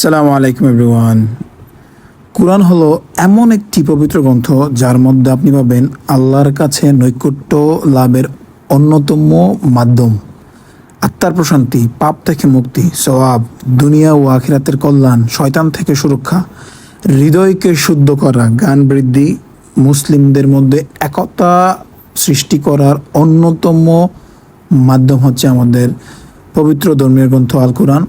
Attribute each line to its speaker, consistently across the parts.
Speaker 1: সালামু আলাইকুম এভরিওয়ান। কোরআন হলো এমন একটি পবিত্র গ্রন্থ যার মধ্যে আপনি পাবেন আল্লাহর কাছে নৈকট্য লাভের অন্যতম মাধ্যম। আত্মার প্রশান্তি, পাপ থেকে মুক্তি, সওয়াব, দুনিয়া ও আখিরাতের কল্যাণ, শয়তান থেকে সুরক্ষা, হৃদয়কে শুদ্ধ করা গান বৃদ্ধি, মুসলিমদের মধ্যে একতা সৃষ্টি করার অন্যতম মাধ্যম হচ্ছে আমাদের পবিত্র ধর্মীয় গ্রন্থ আল কোরআন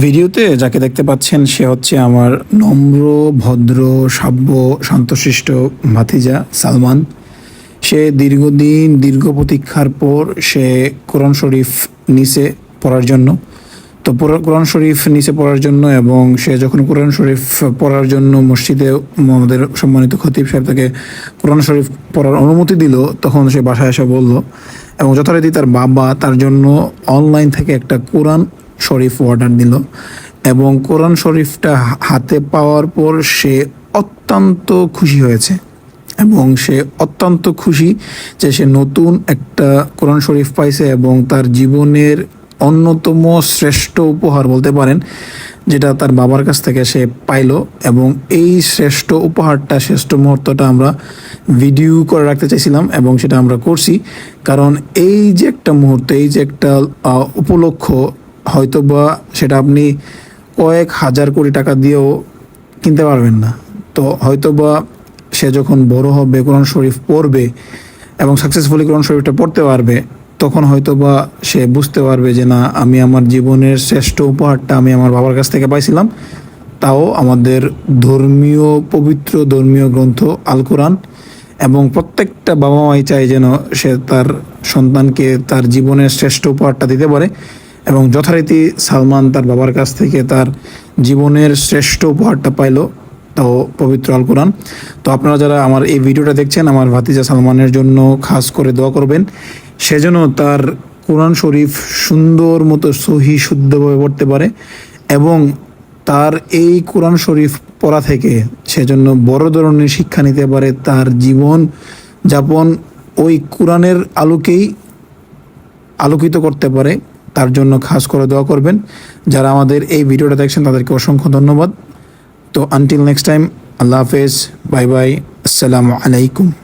Speaker 1: ভিডিওতে যাকে দেখতে পাচ্ছেন, সে হচ্ছে আমার নম্র, ভদ্র, সাব্য, শান্তশিষ্ট ভাতিজা সালমান। সে দীর্ঘদিন দীর্ঘ প্রতীক্ষার পর সে কোরআন শরীফ নিচে পড়ার জন্য। তো কোরআন শরীফ নিচে পড়ার জন্য এবং সে যখন কোরআন শরীফ পড়ার জন্য মসজিদে আমাদের সম্মানিত খতিব সাহেব তাকে কোরআন শরীফ পড়ার অনুমতি দিল, তখন সে বাসায় এসে বলল, এবং যথারীতি তার বাবা তার জন্য অনলাইন থেকে একটা কোরআন শরীফ অর্ডার দিল এবং কোরআন শরীফটা হাতে পাওয়ার পর সে অত্যন্ত খুশি হয়েছে এবং সে অত্যন্ত খুশি যে সে নতুন একটা কোরআন শরীফ পাইছে এবং তার জীবনের অন্যতম শ্রেষ্ঠ উপহার বলতে পারেন যেটা তার বাবার কাছ থেকে সে পাইলো এবং এই শ্রেষ্ঠ উপহারটা শ্রেষ্ঠ মুহূর্তটা আমরা ভিডিও করে রাখতে চাইছিলাম এবং সেটা আমরা করছি। কারণ এই যে একটা মুহূর্ত এই যে একটা আহ, উপলক্ষ হয়তোবা সেটা আপনি কয়েক হাজার কোটি টাকা দিয়েও কিনতে পারবেন না। তো হয়তো বা সে যখন বড় হবে, কোরআন শরীফ পড়বে এবং সাকসেসফুলি কোরআন শরীফটা পড়তে পারবে, তখন হয়তোবা সে বুঝতে পারবে যে, না, আমি আমার জীবনের শ্রেষ্ঠ উপহারটা আমি আমার বাবার কাছ থেকে পাইছিলাম। তাও আমাদের ধর্মীয় পবিত্র ধর্মীয় গ্রন্থ আল কোরআন এবং প্রত্যেকটা বাবা মাই চায় যেন সে তার সন্তানকে তার জীবনের শ্রেষ্ঠ উপহারটা দিতে পারে। এবং যথারীতি সালমান তার বাবার কাছ থেকে তার জীবনের শ্রেষ্ঠ উপহারটা পাইলো, তাও পবিত্র আল কোরআন। তো আপনারা যারা আমার এই ভিডিওটা দেখছেন, আমার ভাতিজা সালমানের জন্য খাস করে দোয়া করবেন। সেজন্য তার কোরআন শরীফ সুন্দর মতো সহি, শুদ্ধভাবে পড়তে পারে এবং তার এই কোরআন শরীফ পড়া থেকে সেজন্য বড় ধরনের শিক্ষা নিতে পারে। তার জীবন যাপন ওই কোরআনের আলোকেই আলোকিত করতে পারে। তার জন্য খাস করে দোয়া করবেন। যারা আমাদের এই ভিডিওটা দেখছেন, তাদেরকে অসংখ্য ধন্যবাদ। তো আনটিল নেক্সট টাইম আল্লাহ হাফেজ, বাই বাই, আসসালামু আলাইকুম।